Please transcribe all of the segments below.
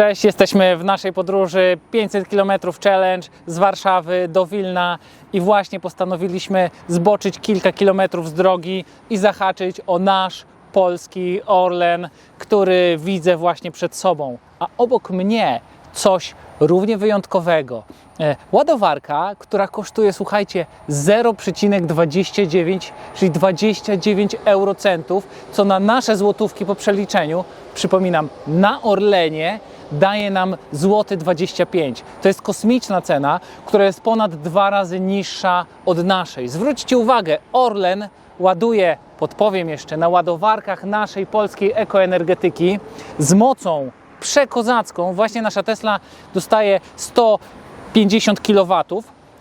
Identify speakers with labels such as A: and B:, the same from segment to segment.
A: Cześć, jesteśmy w naszej podróży 500 km challenge z Warszawy do Wilna i właśnie postanowiliśmy zboczyć kilka kilometrów z drogi i zahaczyć o nasz polski Orlen, który widzę właśnie przed sobą. A obok mnie coś równie wyjątkowego. E, Ładowarka, która kosztuje, słuchajcie, 0,29, czyli 29 eurocentów, co na nasze złotówki po przeliczeniu, przypominam, na Orlenie daje nam złoty 25. To jest kosmiczna cena, która jest ponad dwa razy niższa od naszej. Zwróćcie uwagę, Orlen ładuje, podpowiem jeszcze, na ładowarkach naszej polskiej ekoenergetyki z mocą przekozacką. Właśnie nasza Tesla dostaje 150 kW,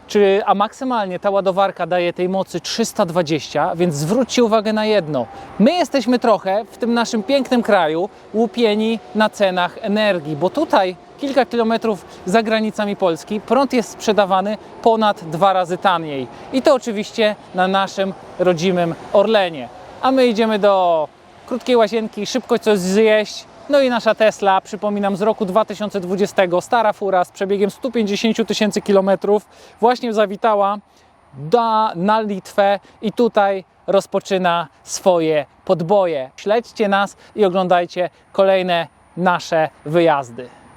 A: czy, a maksymalnie ta ładowarka daje tej mocy 320, więc zwróćcie uwagę na jedno. My jesteśmy trochę w tym naszym pięknym kraju łupieni na cenach energii, bo tutaj kilka kilometrów za granicami Polski prąd jest sprzedawany ponad dwa razy taniej. I to oczywiście na naszym rodzimym Orlenie. A my idziemy do krótkiej łazienki, szybko coś zjeść. No i nasza Tesla, przypominam, z roku 2020, stara fura z przebiegiem 150 000 tysięcy kilometrów, właśnie zawitała da, na Litwę i tutaj rozpoczyna swoje podboje. Śledźcie nas i oglądajcie kolejne nasze wyjazdy.